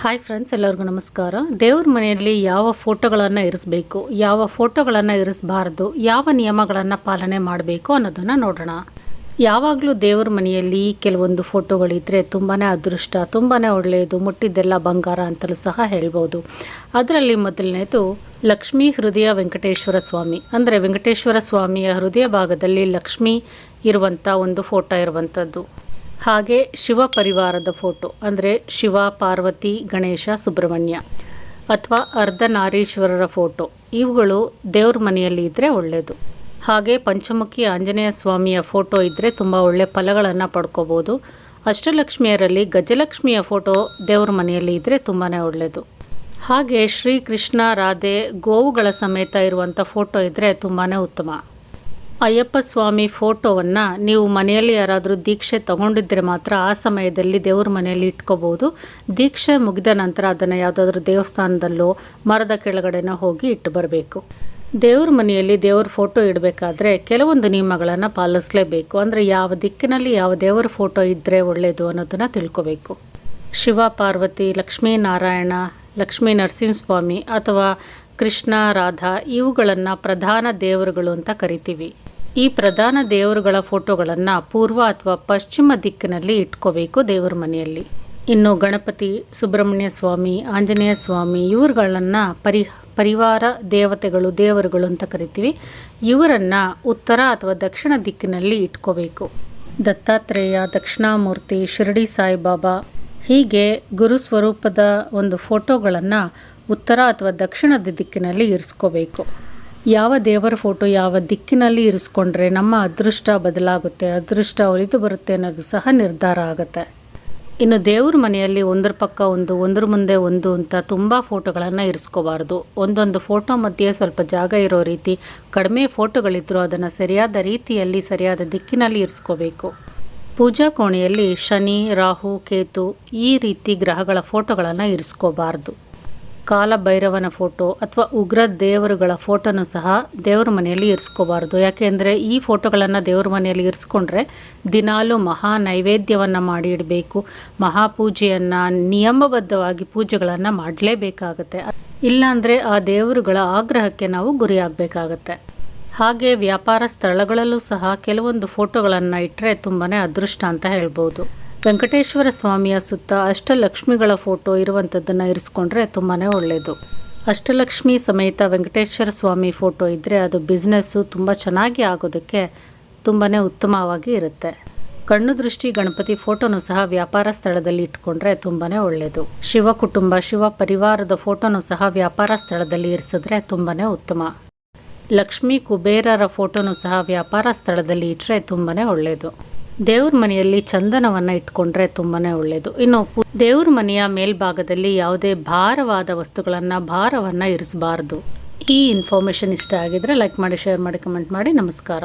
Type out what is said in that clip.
Hi friends ಎಲ್ಲರಿಗೂ ನಮಸ್ಕಾರ. ದೇವ್ರ ಮನೆಯಲ್ಲಿ ಯಾವ ಫೋಟೋಗಳನ್ನು ಇರಿಸಬೇಕು, ಯಾವ ಫೋಟೋಗಳನ್ನು ಇರಿಸಬಾರ್ದು, ಯಾವ ನಿಯಮಗಳನ್ನು ಪಾಲನೆ ಮಾಡಬೇಕು ಅನ್ನೋದನ್ನು ನೋಡೋಣ. ಯಾವಾಗಲೂ ದೇವ್ರ ಮನೆಯಲ್ಲಿ ಕೆಲವೊಂದು ಫೋಟೋಗಳಿದ್ದರೆ ತುಂಬಾ ಅದೃಷ್ಟ ತುಂಬಾ ಒಳ್ಳೆಯದು, ಮುಟ್ಟಿದ್ದೆಲ್ಲ ಬಂಗಾರ ಅಂತಲೂ ಸಹ ಹೇಳ್ಬೋದು. ಅದರಲ್ಲಿ ಮೊದಲನೇದು ಲಕ್ಷ್ಮೀ ಹೃದಯ ವೆಂಕಟೇಶ್ವರ ಸ್ವಾಮಿ. ಅಂದರೆ ವೆಂಕಟೇಶ್ವರ ಸ್ವಾಮಿಯ ಹೃದಯ ಭಾಗದಲ್ಲಿ ಲಕ್ಷ್ಮಿ ಇರುವಂಥ ಒಂದು ಫೋಟೋ ಇರುವಂಥದ್ದು ಹಾಗೆ ಶಿವ ಪರಿವಾರದ ಫೋಟೋ, ಅಂದರೆ ಶಿವ, ಪಾರ್ವತಿ, ಗಣೇಶ, ಸುಬ್ರಹ್ಮಣ್ಯ ಅಥವಾ ಅರ್ಧನಾರೀಶ್ವರರ ಫೋಟೋ, ಇವುಗಳು ದೇವ್ರ ಮನೆಯಲ್ಲಿ ಇದ್ದರೆ ಒಳ್ಳೆಯದು ಹಾಗೆ ಪಂಚಮುಖಿ ಆಂಜನೇಯ ಸ್ವಾಮಿಯ ಫೋಟೋ ಇದ್ದರೆ ತುಂಬ ಒಳ್ಳೆಯ ಫಲಗಳನ್ನು ಪಡ್ಕೋಬೋದು. ಅಷ್ಟಲಕ್ಷ್ಮಿಯರಲ್ಲಿ ಗಜಲಕ್ಷ್ಮಿಯ ಫೋಟೋ ದೇವ್ರ ಮನೆಯಲ್ಲಿ ಇದ್ದರೆ ತುಂಬಾ ಒಳ್ಳೆಯದು ಹಾಗೆ ಶ್ರೀಕೃಷ್ಣ, ರಾಧೆ, ಗೋವುಗಳ ಸಮೇತ ಇರುವಂಥ ಫೋಟೋ ಇದ್ದರೆ ತುಂಬಾ ಉತ್ತಮ. ಅಯ್ಯಪ್ಪ ಸ್ವಾಮಿ ಫೋಟೋವನ್ನು ನೀವು ಮನೆಯಲ್ಲಿ ಯಾರಾದರೂ ದೀಕ್ಷೆ ತಗೊಂಡಿದ್ದರೆ ಮಾತ್ರ ಆ ಸಮಯದಲ್ಲಿ ದೇವ್ರ ಮನೆಯಲ್ಲಿ ಇಟ್ಕೋಬೋದು. ದೀಕ್ಷೆ ಮುಗಿದ ನಂತರ ಅದನ್ನು ಯಾವುದಾದ್ರೂ ದೇವಸ್ಥಾನದಲ್ಲೋ ಮರದ ಕೆಳಗಡೆನ ಹೋಗಿ ಇಟ್ಟು ಬರಬೇಕು. ದೇವ್ರ ಮನೆಯಲ್ಲಿ ದೇವ್ರ ಫೋಟೋ ಇಡಬೇಕಾದ್ರೆ ಕೆಲವೊಂದು ನಿಯಮಗಳನ್ನು ಪಾಲಿಸಲೇಬೇಕು. ಅಂದರೆ ಯಾವ ದಿಕ್ಕಿನಲ್ಲಿ ಯಾವ ದೇವರ ಫೋಟೋ ಇದ್ದರೆ ಒಳ್ಳೆಯದು ಅನ್ನೋದನ್ನು ತಿಳ್ಕೋಬೇಕು. ಶಿವ ಪಾರ್ವತಿ, ಲಕ್ಷ್ಮೀನಾರಾಯಣ, ಲಕ್ಷ್ಮೀ ನರಸಿಂಹಸ್ವಾಮಿ ಅಥವಾ ಕೃಷ್ಣ, ರಾಧಾ ಇವುಗಳನ್ನು ಪ್ರಧಾನ ದೇವರುಗಳು ಅಂತ ಕರಿತೀವಿ. ಈ ಪ್ರಧಾನ ದೇವರುಗಳ ಫೋಟೋಗಳನ್ನು ಪೂರ್ವ ಅಥವಾ ಪಶ್ಚಿಮ ದಿಕ್ಕಿನಲ್ಲಿ ಇಟ್ಕೋಬೇಕು ದೇವರ ಮನೆಯಲ್ಲಿ. ಇನ್ನು ಗಣಪತಿ, ಸುಬ್ರಹ್ಮಣ್ಯ ಸ್ವಾಮಿ, ಆಂಜನೇಯ ಸ್ವಾಮಿ ಇವ್ರುಗಳನ್ನು ಪರಿ, ಪರಿವಾರ ದೇವತೆಗಳು, ದೇವರುಗಳು ಅಂತ ಕರಿತೀವಿ. ಇವರನ್ನು ಉತ್ತರ ಅಥವಾ ದಕ್ಷಿಣ ದಿಕ್ಕಿನಲ್ಲಿ ಇಟ್ಕೋಬೇಕು. ದತ್ತಾತ್ರೇಯ, ದಕ್ಷಿಣಾಮೂರ್ತಿ, ಶಿರಡಿ ಸಾಯಿಬಾಬಾ ಹೀಗೆ ಗುರು ಸ್ವರೂಪದ ಒಂದು ಫೋಟೋಗಳನ್ನು ಉತ್ತರ ಅಥವಾ ದಕ್ಷಿಣದ ದಿಕ್ಕಿನಲ್ಲಿ ಇರಿಸ್ಕೋಬೇಕು. ಯಾವ ದೇವರ ಫೋಟೋ ಯಾವ ದಿಕ್ಕಿನಲ್ಲಿ ಇರಿಸ್ಕೊಂಡ್ರೆ ನಮ್ಮ ಅದೃಷ್ಟ ಬದಲಾಗುತ್ತೆ, ಅದೃಷ್ಟ ಒಳಿತು ಬರುತ್ತೆ ಅನ್ನೋದು ಸಹ ನಿರ್ಧಾರ ಆಗುತ್ತೆ. ಇನ್ನು ದೇವ್ರ ಮನೆಯಲ್ಲಿ ಒಂದರ ಪಕ್ಕ ಒಂದು, ಒಂದರ ಮುಂದೆ ಒಂದು ಅಂತ ತುಂಬ ಫೋಟೋಗಳನ್ನು ಇರಿಸ್ಕೋಬಾರ್ದು. ಒಂದೊಂದು ಫೋಟೋ ಮಧ್ಯೆ ಸ್ವಲ್ಪ ಜಾಗ ಇರೋ ರೀತಿ, ಕಡಿಮೆ ಫೋಟೋಗಳಿದ್ದರೂ ಅದನ್ನು ಸರಿಯಾದ ರೀತಿಯಲ್ಲಿ, ಸರಿಯಾದ ದಿಕ್ಕಿನಲ್ಲಿ ಇರಿಸ್ಕೋಬೇಕು. ಪೂಜಾ ಕೋಣೆಯಲ್ಲಿ ಶನಿ, ರಾಹು, ಕೇತು ಈ ರೀತಿ ಗ್ರಹಗಳ ಫೋಟೋಗಳನ್ನು ಇರಿಸ್ಕೋಬಾರ್ದು. ಕಾಲಭೈರವನ ಫೋಟೋ ಅಥವಾ ಉಗ್ರ ದೇವರುಗಳ ಫೋಟೋನು ಸಹ ದೇವ್ರ ಮನೆಯಲ್ಲಿ ಇರಿಸ್ಕೋಬಾರ್ದು. ಯಾಕೆಂದರೆ ಈ ಫೋಟೋಗಳನ್ನು ದೇವ್ರ ಮನೆಯಲ್ಲಿ ಇರಿಸ್ಕೊಂಡ್ರೆ ದಿನಾಲೂ ಮಹಾ ನೈವೇದ್ಯವನ್ನು ಮಾಡಿ ಇಡಬೇಕು ಮಹಾಪೂಜೆಯನ್ನು ನಿಯಮಬದ್ಧವಾಗಿ ಪೂಜೆಗಳನ್ನು ಮಾಡಲೇಬೇಕಾಗತ್ತೆ. ಇಲ್ಲಾಂದರೆ ಆ ದೇವರುಗಳ ಆಗ್ರಹಕ್ಕೆ ನಾವು ಗುರಿಯಾಗಬೇಕಾಗತ್ತೆ. ಹಾಗೆ ವ್ಯಾಪಾರ ಸ್ಥಳಗಳಲ್ಲೂ ಸಹ ಕೆಲವೊಂದು ಫೋಟೋಗಳನ್ನು ಇಟ್ಟರೆ ತುಂಬಾ ಅದೃಷ್ಟ ಅಂತ ಹೇಳ್ಬೋದು. ವೆಂಕಟೇಶ್ವರ ಸ್ವಾಮಿಯ ಸುತ್ತ ಅಷ್ಟಲಕ್ಷ್ಮಿಗಳ ಫೋಟೋ ಇರುವಂಥದ್ದನ್ನು ಇರಿಸ್ಕೊಂಡ್ರೆ ತುಂಬಾ ಒಳ್ಳೆಯದು ಅಷ್ಟಲಕ್ಷ್ಮಿ ಸಮೇತ ವೆಂಕಟೇಶ್ವರ ಸ್ವಾಮಿ ಫೋಟೋ ಇದ್ದರೆ ಅದು ಬಿಸ್ನೆಸ್ಸು ತುಂಬ ಚೆನ್ನಾಗಿ ಆಗೋದಕ್ಕೆ ತುಂಬಾ ಉತ್ತಮವಾಗಿ ಇರುತ್ತೆ. ಕಣ್ಣು ದೃಷ್ಟಿ ಗಣಪತಿ ಫೋಟೋನು ಸಹ ವ್ಯಾಪಾರ ಸ್ಥಳದಲ್ಲಿ ಇಟ್ಕೊಂಡ್ರೆ ತುಂಬಾ ಒಳ್ಳೆಯದು ಶಿವ ಕುಟುಂಬ, ಶಿವ ಪರಿವಾರದ ಫೋಟೋನು ಸಹ ವ್ಯಾಪಾರ ಸ್ಥಳದಲ್ಲಿ ಇರಿಸಿದ್ರೆ ತುಂಬಾ ಉತ್ತಮ. ಲಕ್ಷ್ಮೀ ಕುಬೇರರ ಫೋಟೋನು ಸಹ ವ್ಯಾಪಾರ ಸ್ಥಳದಲ್ಲಿ ಇಟ್ಟರೆ ತುಂಬಾ ಒಳ್ಳೆಯದು ದೇವ್ರ ಮನೆಯಲ್ಲಿ ಚಂದನವನ್ನು ಇಟ್ಕೊಂಡ್ರೆ ತುಂಬಾ ಒಳ್ಳೆಯದು ಇನ್ನು ದೇವ್ರ ಮನೆಯ ಮೇಲ್ಭಾಗದಲ್ಲಿ ಯಾವುದೇ ಭಾರವಾದ ವಸ್ತುಗಳನ್ನು, ಭಾರವನ್ನು ಇರಿಸಬಾರ್ದು. ಈ ಇನ್ಫಾರ್ಮೇಷನ್ ಇಷ್ಟ ಆಗಿದ್ರೆ ಲೈಕ್ ಮಾಡಿ, ಶೇರ್ ಮಾಡಿ, ಕಮೆಂಟ್ ಮಾಡಿ. ನಮಸ್ಕಾರ.